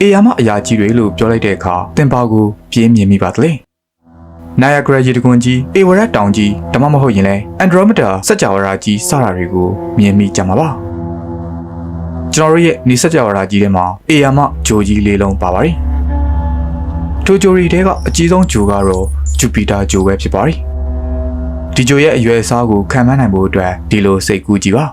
အေယာမအရာကြီးတွေလို့ပြောလိုက်တဲ့အခါတင်ပါကိုပြင်းမြင်မိပါသလဲနာယာဂရာရေတကွန်ကြီးအေဝရက်တောင်ကြီးဒါမှမဟုတ်ရင်လဲအန်ဒရိုမီတာစัจ java ရာကြီးစတာတွေကိုမြင်မိကြမှာပါကျွန်တော်တို့ရဲ့နေစัจ java ရာကြီးထဲမှာအေယာမဂျိုကြီးလေးလုံးပါပါတယ်ထိုဂျိုရီတဲကအကြီးဆုံးဂျိုကတော့ဂျူပီတာဂျိုပဲဖြစ်ပါတယ်ဒီဂျိုရဲ့အရွယ်အစားကိုခံမှန်းနိုင်ဖို့အတွက်ဒီလိုစိတ်ကူးကြည့်ပါ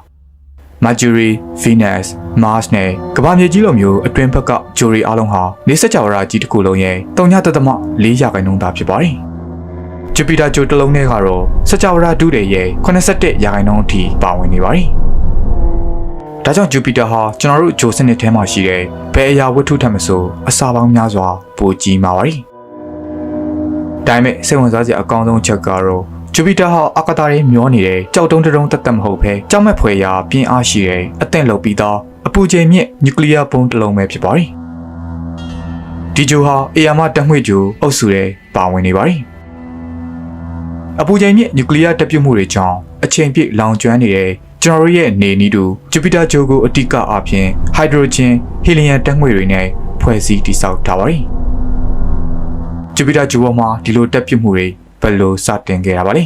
Mercury, Venus, Mars နဲ့ကမ္ဘာမြေကြီးလိုမျိုးအတွင်းဘက်ကဂျိုရီအလုံးဟာနေစကြဝဠာကြီးတစ်ခုလုံးရဲ့3.3ရာခိုင်နှုန်းသာဖြစ်ပါတယ်။ Jupiter ဂျိုတစ်လုံးထဲကတော့စကြဝဠာဒုတွေရဲ့81ရာခိုင်နှုန်းအထိပါဝင်နေပါတယ်။ဒါကြောင့် Jupiter ဟာကျွန်တော်တို့ဂျိုစနစ်ထဲမှာရှိတဲ့ဘယ်အရာဝတ္ထုထက်မဆိုအစာပေါင်းများစွာပိုကြီးမာပါတယ်။ဒါပေမဲ့စိတ်ဝင်စားစရာအကောင်းဆုံးအချက်ကတော့ ဂျူပီတာဟာအာကာသရဲ့မျောနေတဲ့ကြောက်တုံးတုံးတက်တက်မဟုတ်ဘဲကြောက်မဲ့ဖွယ်ရာပြင်းအားရှိတဲ့အသင့်လုပ်ပြီးသားအပူချိန်မြင့်နျူကလ িয়ার ဘုံးတစ်လုံးပဲဖြစ်ပါတယ်။ဒီဂျိုဟာအေယာမတက်မွေ့ဂျိုအုပ်စုရဲ့ပါဝင်နေပါတယ်။အပူချိန်မြင့်နျူကလ িয়ার တက်ပြုတ်မှုတွေကြောင့်အချိန်ပြည့်လောင်ကျွမ်းနေတဲ့ကျွန်တော်တို့ရဲ့နေနီးတူဂျူပီတာဂျိုကိုအတိကအားဖြင့်ဟိုက်ဒရိုဂျင်ဟီလီယမ်တက်ငွေတွေနဲ့ဖွဲ့စည်းတည်ဆောက်ထားပါတယ်။ဂျူပီတာဂျိုပေါ်မှာဒီလိုတက်ပြုတ်မှုတွေ ဘယ်လိုစတင်ခဲ့တာပါလဲ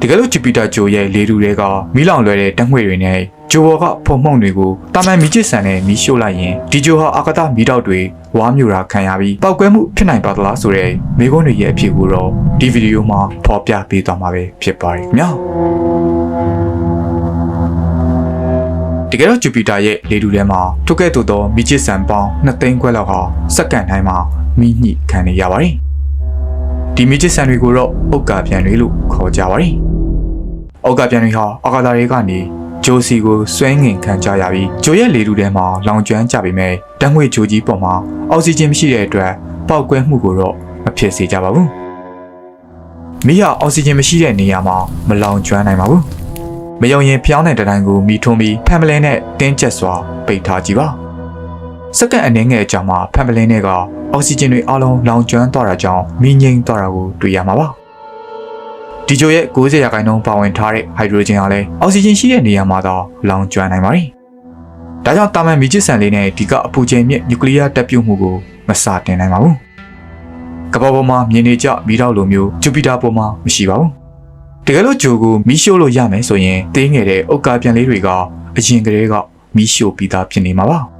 တကယ်လို့ဂျူပီတာဂျိုရဲ့လေတူတွေကမီးလောင်လွယ်တဲ့တက်ငွေတွေနဲ့ဂျိုဘော်ကဖုံမှုန့်တွေကိုတာမန်မီးကျစ်ဆန်နဲ့မီးရှို့လိုက်ရင်ဒီဂျိုဟာအာကာသမီးတောက်တွေဝါမျိုးတာခံရပြီးပောက်ကွဲမှုဖြစ်နိုင်ပါသလားဆိုတဲ့မိကုန်းတွေရဲ့အဖြစ်ကိုတော့ဒီဗီဒီယိုမှာဖော်ပြပေးသွားမှာပဲဖြစ်ပါတယ်ခင်ဗျာတကယ်တော့ဂျူပီတာရဲ့လေတူထဲမှာထုတ်ခဲ့သို့သောမီးကျစ်ဆန်ပေါင်း2သိန်းခွဲလောက်ဟာစက္ကန့်တိုင်းမှာမီးညှိခံနေရပါတယ် ဒီမီချစ်ဆန်တွေကိုတော့ဥက္ကာပြန်တွေလို့ခေါ်ကြပါတယ်။ဥက္ကာပြန်တွေဟာအာကာသတွေကနေဂျိုစီကိုဆွဲငင်ခံကြရပြီးဂျိုရဲ့လေထုထဲမှာလောင်ကျွမ်းကြပေမဲ့ဓာတ်ငွေ့ဂျိုကြီးပေါ်မှာအောက်ဆီဂျင်မရှိတဲ့အတွက်ပောက်ကွဲမှုကိုတော့မဖြစ်စေကြပါဘူး။မီးဟာအောက်ဆီဂျင်မရှိတဲ့နေရာမှာမလောင်ကျွမ်းနိုင်ပါဘူး။မယုံရင်ဖျောင်းတဲ့တိုင်းကိုမီးထွန်းပြီးဖမ်ပလင်နဲ့တင်းကျပ်စွာပိတ်ထားကြည့်ပါ။စက္ကန့်အနည်းငယ်အကြာမှာဖမ်ပလင်တွေက အောက်ဆီဂျင်တွေအလုံးလောင်ကျွမ်းသွားတာကြောင့်မီးငိမ့်သွားတာကိုတွေ့ရမှာပါ။ဒီဂျိုရဲ့90ရာခိုင်နှုန်းပါဝင်ထားတဲ့ဟိုက်ဒရိုဂျင်ဟာလည်းအောက်ဆီဂျင်ရှိတဲ့နေရာမှာတော့လောင်ကျွမ်းနိုင်ပါတယ်။ဒါကြောင့်တာမန်မီချစ်ဆန်လေးနဲ့ဒီကအပူချိန်မြင့်နျူကလ িয়ার တပ်ပြုတ်မှုကိုမစတင်နိုင်ပါဘူး။ကမ္ဘာပေါ်မှာမြင်နေကြမီးတောက်လိုမျိုးဂျူပီတာပေါ်မှာမရှိပါဘူး။တကယ်လို့ဂျိုကိုမီးရှို့လို့ရမယ်ဆိုရင်တင်းငယ်တဲ့ဥက္ကာပြန်လေးတွေကအရင်ကတည်းကမီးရှို့ပြီးသားဖြစ်နေမှာပါ။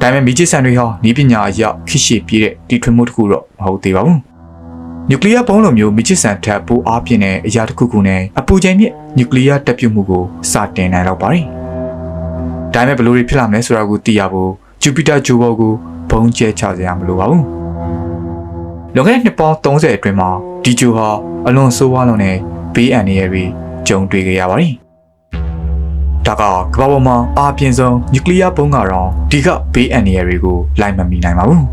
ဒါပေမဲ့မီချစ်ဆန်တွေဟာဤပညာအရခိရှိပြည့်တဲ့တီထွင်မှုတစ်ခုတော့မဟုတ်သေးပါဘူး။နျူကလ িয়ার ဘုံးလိုမျိုးမီချစ်ဆန်ထက်ပိုအားပြင်းတဲ့အရာတစ်ခုခုနဲ့အပူချိန်မြင့်နျူကလ িয়ার တက်ပြုတ်မှုကိုစတင်နိုင်တော့ပါတယ်။ဒါပေမဲ့ဘယ်လိုတွေဖြစ်လာမလဲဆိုတာကိုသိရဖို့ဂျူပီတာဂျိုဘောကိုဘုံကျဲချစရာမလိုပါဘူး။လွန်ခဲ့တဲ့နှစ်ပေါင်း30အတွင်းမှာဒီဂျိုဟာအလွန်ဆိုးဝါးလွန်တဲ့ဘေးအန္တရာယ်တွေကြုံတွေ့ခဲ့ရပါတယ်။ ဒါကကမ္ဘာပေါ်မှာအားပြင်းဆုံးနျူကလ িয়ার ဘုံးကတော့ဒီကဘေးအန္တရာယ်တွေကိုလိုက်မမီနိုင်ပါဘူး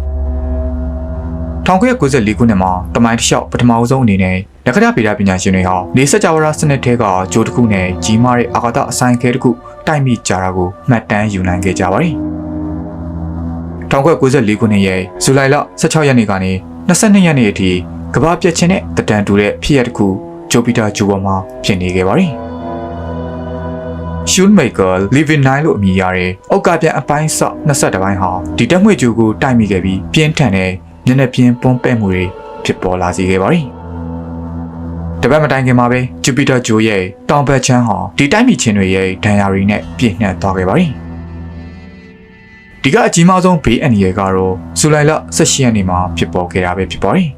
1994ခုနှစ်မှာတမိုင်းတစ်လျှောက်ပထမဆုံးအနေနဲ့လက္ခဏာဗေဒပညာရှင်တွေဟာနေစကြဝဠာစနစ်ထဲကဂျိုးတစ်ခုနဲ့ကြီးမားတဲ့အာကာသအဆိုင်ခဲတစ်ခုတိုက်မိကြတာကိုမှတ်တမ်းယူနိုင်ခဲ့ကြပါတယ်1994ခုနှစ်ရဲ့ဇူလိုင်လ16ရက်နေ့ကနေ22ရက်နေ့အထိကမ္ဘာပြည့်ချင်းတဲ့တတန်တူတဲ့ဖြစ်ရပ်တစ်ခုဂျိုပီတာဂျိုပေါ်မှာဖြစ်နေခဲ့ပါတယ်။ Shoemaker Living Nine လို့အမည်ရတဲ့အောက်ကပြန်အပိုင်းဆော့22ပိုင်းဟာဒီတက်မွေကျူကိုတိုက်မိခဲ့ပြီးပြင်းထန်တဲ့မျက်နှာပြင်းပွန်းပဲ့မှုတွေဖြစ်ပေါ်လာစေခဲ့ပါတယ်။တပတ်မတိုင်ခင်မှာပဲ Jupiter ဂျိုရဲ့တောင်ဘက်ချမ်းဟာဒီတိုက်မိခြင်းတွေရဲ့ဒဏ်ရာတွေနဲ့ပြည့်နှက်သွားခဲ့ပါတယ်။ဒီကအကြီးမားဆုံးဘေးအန္တရာယ်ကတော့ဇူလိုင်လ18ရက်နေ့မှာဖြစ်ပေါ်ခဲ့တာပဲဖြစ်ပါတယ်။။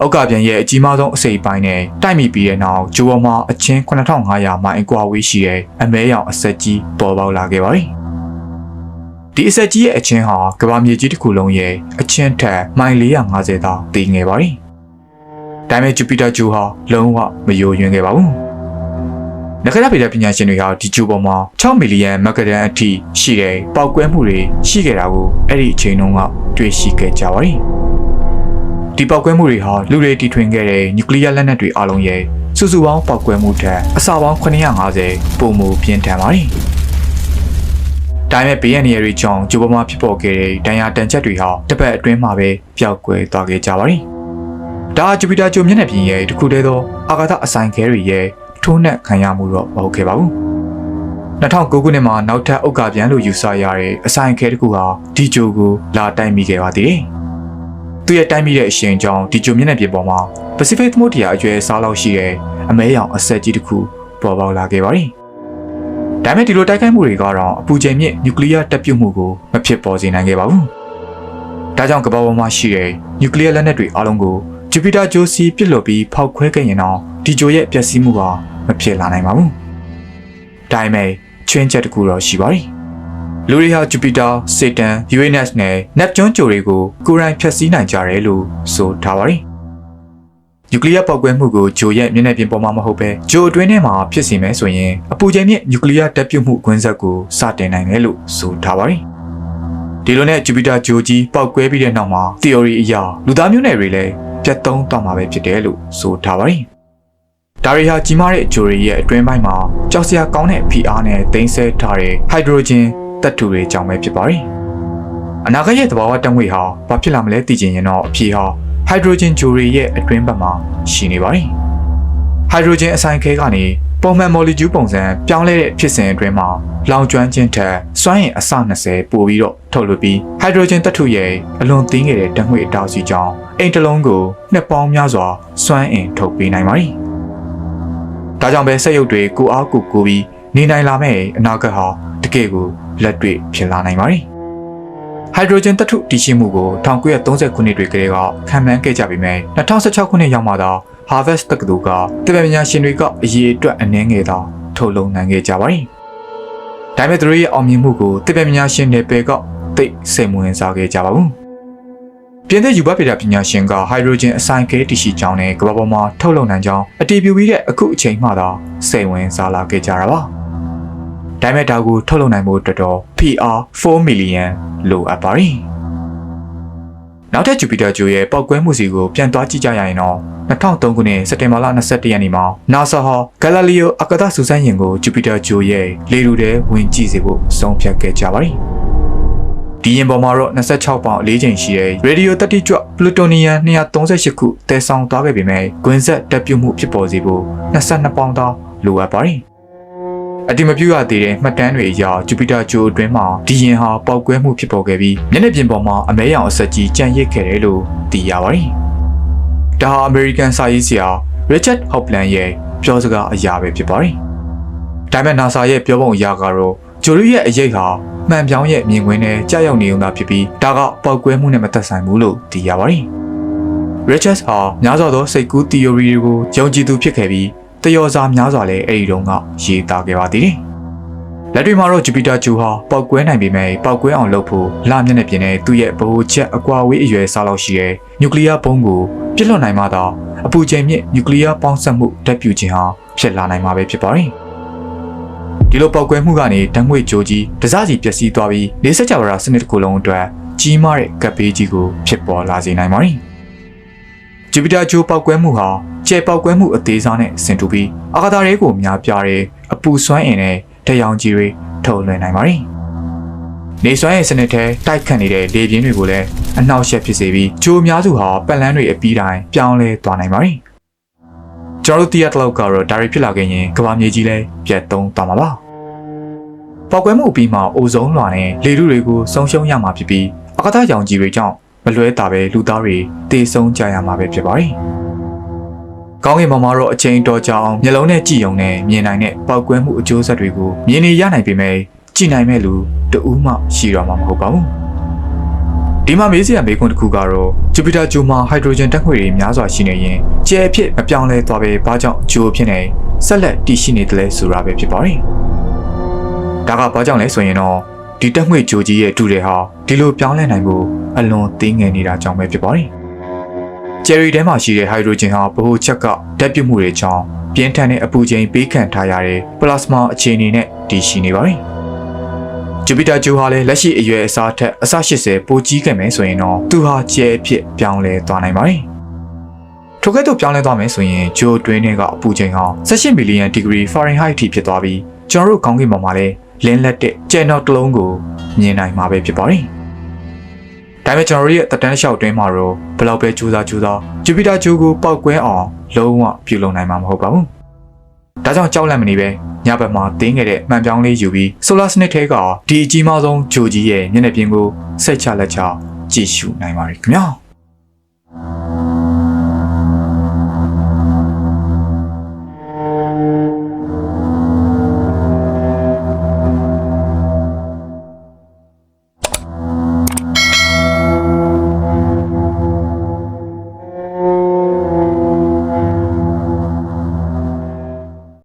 အောက်ကပြန်ရဲ့အကြီးမားဆုံးအစိပ်ပိုင်းနဲ့တိုက်မိပြီးတဲ့နောက်ဂျိုဘော်မှာအချင်း9500မိုင်အကွာဝေးရှိတဲ့အမဲရောင်အဆက်ကြီးပေါ်ပေါက်လာခဲ့ပါတယ်။ဒီအဆက်ကြီးရဲ့အချင်းဟာကဘာမြေကြီးတစ်ခုလုံးရဲ့အချင်းထက်မိုင်450သာတည်ငယ်ပါတယ်။ဒါပေမဲ့ဂျူပီတာဂျိုဟာလုံးဝမယိုယွင်းခဲ့ပါဘူး။နဂရဗေဒပညာရှင်တွေဟာဒီဂျိုပေါ်မှာ6မီလီယံမဂဒန်အထိရှိတဲ့ပေါက်ကွဲမှုတွေရှိခဲ့တာကိုအဲ့ဒီအချိန်တုန်းကတွေ့ရှိခဲ့ကြပါတယ်။ ဒီပောက်ကွဲမှုတွေဟာလူတွေတီထွင်ခဲ့တဲ့နျူကလ িয়ার လက်နက်တွေအလုံးရဲ့စုစုပေါင်းပောက်ကွဲမှုထက်အစပေါင်း950ပုံမူပြင်းထန်ပါတယ်။ဒါပေမဲ့ဘေးရန်နေရာတွေကြောင့်ဂျိုဘမာဖြစ်ပေါ်ခဲ့တဲ့ဒဏ်ရာတန်ချက်တွေဟာတပတ်အတွင်းမှာပဲပျောက်ကွယ်သွားခဲ့ကြပါတယ်။ဒါဂျူပီတာဂျိုမျက်နှာပြင်ရဲ့တခုတည်းသောအာကာသအဆိုင်ခဲတွေရဲ့ထိုးနှက်ခံရမှုတော့မဟုတ်ခဲ့ပါဘူး။2009ခုနှစ်မှာနောက်ထပ်ဥက္ကာပြန်လို့ယူဆရတဲ့အဆိုင်ခဲတစ်ခုဟာဒီဂျိုကိုလာတိုက်မိခဲ့ပါသေးတယ်။ သူရဲ့တိုက်မိတဲ့အရှင်ကြောင့်ဒီဂျိုမျက်နှာပြင်ပေါ်မှာ Pacific သမုဒ္ဒရာအကျွဲစားလောက်ရှိတဲ့အမဲရောင်အဆက်ကြီးတစ်ခုပေါ်ပေါက်လာခဲ့ပါတယ်။ဒါပေမဲ့ဒီလိုတိုက်ခိုက်မှုတွေကတော့အပူချိန်မြင့်နျူကလ িয়ার တပ်ပြုတ်မှုကိုမဖြစ်ပေါ်စေနိုင်ခဲ့ပါဘူး။ဒါကြောင့်ကမ္ဘာပေါ်မှာရှိတဲ့နျူကလ িয়ার လက်နက်တွေအားလုံးကိုဂျူပီတာဂျိုစီပစ်လွတ်ပြီးဖောက်ခွဲခဲ့ရင်တော့ဒီဂျိုရဲ့ပျက်စီးမှုကမဖြစ်လာနိုင်ပါဘူး။ဒါပေမဲ့ချွင်းချက်တစ်ခုတော့ရှိပါတယ်။ လူတွေဟာဂျူပီတာ၊စေတန်၊ယူရေနက်စ်နဲ့နက်ကျွန်းဂျိုတွေကိုကိုယ်တိုင်ဖျက်ဆီးနိုင်ကြတယ်လို့ဆိုထားပါတယ်။နျူကလ িয়ার ပောက်ကွဲမှုကိုဂျိုရဲ့မျက်နှာပြင်ပေါ်မှာမဟုတ်ပဲဂျိုအတွင်းထဲမှာဖြစ်စီမယ်ဆိုရင်အပူချိန်မြင့်နျူကလ িয়ার တပ်ပြုတ်မှုကွင်းဆက်ကိုစတင်နိုင်တယ်လို့ဆိုထားပါတယ်။ဒီလိုနဲ့ဂျူပီတာဂျိုကြီးပောက်ကွဲပြီးတဲ့နောက်မှာ theory အရလူသားမျိုးနွယ်တွေလည်းပြတ်သုံးသွားမှာပဲဖြစ်တယ်လို့ဆိုထားပါတယ်။ဒါတွေဟာကြီးမားတဲ့ဂျိုရီရဲ့အတွင်းပိုင်းမှာကြောက်စရာကောင်းတဲ့ဖိအားနဲ့သိမ်းဆည်းထားတဲ့ဟို က်ဒရိုဂျင်တပ်ထုတွေကြောင့်ပဲဖြစ်ပါတယ်။အနာဂတ်ရဲ့သဘာဝတက်ငွေဟာဘာဖြစ်လာမလဲသိချင်ရင်တော့အဖြေဟာဟိုက်ဒရိုဂျင်ဂျိုရီရဲ့အတွင်းဘက်မှာရှိနေပါတယ်။ဟိုက်ဒရိုဂျင်အဆိုင်ခဲကနေပုံမှန်မော်လီကျူးပုံစံပြောင်းလဲတဲ့ဖြစ်စဉ်အတွင်းမှာလောင်ကျွမ်းခြင်းထက်စွမ်းအင်အဆ20ပိုပြီးတော့ထုတ်လွှတ်ပြီးဟိုက်ဒရိုဂျင်တပ်ထုရဲ့အလွန်သေးငယ်တဲ့ဓာတ်ငွေ့အတားစီကြောင့်အိမ်တစ်လုံးကိုနှစ်ပေါင်းများစွာစွမ်းအင်ထုတ်ပေးနိုင်ပါတယ်။ဒါကြောင့်ပဲစက်ရုပ်တွေကိုအားကိုကိုပြီးနေနိုင်လာမယ့်အနာဂတ်ဟာတ ကယ့်ကိုလက်တွေ့ဖြစ်လာနိုင်ပါတယ်။ဟိုက်ဒရိုဂျင်တပ်ထုတည်ရှိမှုကို1930ခုနှစ်တွေကလေးကခံမှန်းခဲ့ကြပြီးမြဲ2016ခုနှစ်ရောက်မှသာ Harvest တက္ကသိုလ်ကတပည့်ပညာရှင်တွေကအရေးအတွက်အနည်းငယ်သာထုတ်လုပ်နိုင်ခဲ့ကြပါတယ်။ဒါပေမဲ့သူတို့ရဲ့အောင်မြင်မှုကိုတပည့်ပညာရှင်တွေပဲကသိစိတ်ဝင်စားခဲ့ကြပါဘူး။ပြင်သစ်ယူဘဗေဒပညာရှင်ကဟိုက်ဒရိုဂျင်အဆိုင်ကဲတရှိကြောင်းနဲ့ကမ္ဘာပေါ်မှာထုတ်လုပ်နိုင်ကြောင်းအတည်ပြုပြီးတဲ့အခုအချိန်မှသာစိတ်ဝင်စားလာခဲ့ကြတာပါ။ ဒါပေမဲ့ဒါကိုထုတ်လုပ်နိုင်ဖို့အတွက်တော့ PR 4 million လိုအပ်ပါတယ်။နောက်ထပ်ဂျူပီတာဂျိုရဲ့ပောက်ကွဲမှုစီကိုပြန်သွားကြည့်ကြရရင်တော့2003ခုနှစ်စက်တင်ဘာလ22ရက်နေ့မှာ NASA ဟာ Galileo အကာသစူးစမ်းယာဉ်ကိုဂျူပီတာဂျိုရဲ့လေထုထဲဝင်ကြည့်စေဖို့ဆုံးဖြတ်ခဲ့ကြပါတယ်။ဒီယာဉ်ပေါ်မှာတော့26ပေါင်အလေးချိန်ရှိတဲ့ Radio တတိကြွပလူတိုနီယမ်238ခုတည်ဆောင်သွားခဲ့ပေမဲ့ဂွင်းဆက်တက်ပြုတ်မှုဖြစ်ပေါ်စေဖို့22ပေါင်သာလိုအပ်ပါတယ်။ အတိမပြုတ်ရသေးတဲ့မှတ်တမ်းတွေအရဂျူပီတာဂျိုအတွင်းမှာဒီယင်ဟာပောက်ကွဲမှုဖြစ်ပေါ်ခဲ့ပြီးမျက်နှာပြင်ပေါ်မှာအမဲရောင်အဆက်ကြီးကြံ့ရစ်ခဲ့တယ်လို့သိရပါတယ်။ဒါဟာ American စာရေးဆရာ Richard Hopland ရဲ့ပြောစကားအရာပဲဖြစ်ပါတယ်။ဒါပေမဲ့ NASA ရဲ့ပြောပုံအရကတော့ဂျိုရီရဲ့အရေးဟာမှန်ပြောင်းရဲ့မြင်ကွင်းနဲ့ကြာရောက်နေုံသာဖြစ်ပြီးဒါကပောက်ကွဲမှုနဲ့မသက်ဆိုင်ဘူးလို့သိရပါတယ်။ Richards ဟာများစွာသောစိတ်ကူး theory တွေကိုယုံကြည်သူဖြစ်ခဲ့ပြီး တယောစာများစွာလည်းအဲ့ဒီတုန်းကရေးသားခဲ့ပါသေးတယ်။လက်တွေမှာတော့ဂျူပီတာဂျူဟာပောက်ကွဲနိုင်ပေမဲ့ပောက်ကွဲအောင်လုပ်ဖို့လမျက်နှာပြင်နဲ့သူ့ရဲ့ဗဟိုချက်အကွာဝေးအရွယ်စားလောက်ရှိတဲ့နျူကလ িয়ার ဘုံးကိုပြစ်လွတ်နိုင်မှသာအပူချိန်မြင့်နျူကလ িয়ার ပေါင်းစပ်မှုတက်ပြူခြင်းဟာဖြစ်လာနိုင်မှာပဲဖြစ်ပါတယ်။ဒီလိုပောက်ကွဲမှုကနေဓာတ်ငွေ့ကြိုးကြီးတစစီပျက်စီးသွားပြီးလေးစက်ကြဝဠာစနစ်တစ်ခုလုံးအတွက်ကြီးမားတဲ့ကပ်ဘေးကြီးကိုဖြစ်ပေါ်လာစေနိုင်ပါတယ်။ ဂျူပီတာဂျိုပောက်ကွဲမှုဟာကျဲပောက်ကွဲမှုအသေးစားနဲ့ဆင်တူပြီးအာကာသတွေကိုများပြားတဲ့အပူစွမ်းအင်နဲ့တရောင်ကြီးတွေထုတ်လွှင့်နိုင်ပါတယ်။နေစွမ်းအင်စနစ်ထဲတိုက်ခတ်နေတဲ့လေပြင်းတွေကိုလည်းအနှောက်အယှက်ဖြစ်စေပြီးဂျိုအများစုဟာပတ်လန်းတွေအပီးတိုင်းပြောင်းလဲသွားနိုင်ပါတယ်။ကျွန်တော်တို့တရက်တလောက်ကတော့ဒါရီဖြစ်လာခဲ့ရင်ကဘာမြေကြီးလည်းပြတ်သုံးသွားမှာပါ။ပောက်ကွဲမှုပြီးမှအိုဇုံလွှာနဲ့လေထုတွေကိုဆုံးရှုံးရမှာဖြစ်ပြီးအာကာသရောင်ကြီးတွေကြောင့်မ လွဲတာပဲလူသားတွေတေဆုံးကြရမှာပဲဖြစ်ပါတယ်။ကောင်းကင်ဘုံမှာတော့အချိန်တော်ကြာအောင်မျက်လုံးနဲ့ကြည့်ုံနဲ့မြင်နိုင်တဲ့ပောက်ကွဲမှုအကျိုးဆက်တွေကိုမြင်နေရနိုင်ပေမဲ့ကြည့်နိုင်မဲ့လူတဦးမှရှိတော့မှာမဟုတ်ပါဘူး။ဒီမှာမေးစရာမေးခွန်းတစ်ခုကတော့ဂျူပီတာဂျိုမှာဟိုက်ဒရိုဂျင်ဓာတ်ငွေ့တွေများစွာရှိနေရင်ကျဲအဖြစ်မပြောင်းလဲသွားပဲဘာကြောင့်ဂျိုဖြစ်နေဆက်လက်တည်ရှိနေတယ်လဲဆိုတာပဲဖြစ်ပါတယ်။ဒါကဘာကြောင့်လဲဆိုရင်တော့ ဒီဓာတ်ငွေ့ဂျိုကြီးရဲ့တူတွေဟာဒီလိုပြောင်းလဲနိုင်ဖို့အလွန်သေးငယ်နေတာကြောင့်ပဲဖြစ်ပါတယ်။ကျယ်ရီထဲမှာရှိတဲ့ဟိုက်ဒရိုဂျင်ဟာဗဟိုချက်ကဓာတ်ပြုတ်မှုတွေကြောင့်ပြင်းထန်တဲ့အပူချိန်ပေးခံထားရတဲ့ပလာစမာအခြေအနေနဲ့တည်ရှိနေပါတယ်။ဂျူပီတာဂျိုဟာလည်းလက်ရှိအရွယ်အစားထက်အဆ80ပိုကြီးခဲ့မယ်ဆိုရင်တော့သူဟာကျယ်ဖြစ်ပြောင်းလဲသွားနိုင်ပါတယ်။ထိုကဲ့သို့ပြောင်းလဲသွားမယ်ဆိုရင်ဂျိုတွင်းတွေကအပူချိန်ဟာ18မီလီယံဒီဂရီဖာရင်ဟိုက်ထိဖြစ်သွားပြီးကျွန်တော်တို့ခေါင်းကင်ပေါ်မှာလည်း လင်းလက်တဲ့ကျဲနောက်တစ်လုံးကိုမြင်နိုင်မှာပဲဖြစ်ပါတယ်။ဒါပေမဲ့ကျွန်တော်တို့ရဲ့တက်တန်းလျှောက်တွင်းမှာတော့ဘလောက်ပဲကြိုးစားကြိုးစားဂျူပီတာဂျိုကိုပောက်ကွဲအောင်လုံးဝပြုလုပ်နိုင်မှာမဟုတ်ပါဘူး။ဒါကြောင့်ကြောက်လန့်မနေပဲညဘက်မှာတင်းခဲ့တဲ့မှန်ပြောင်းလေးယူပြီးဆိုလာစနစ်ထဲကဒီအကြီးမားဆုံးဂျိုကြီးရဲ့မျက်နှာပြင်ကိုစိတ်ချလက်ချကြည့်ရှုနိုင်ပါရခင်ဗျာ။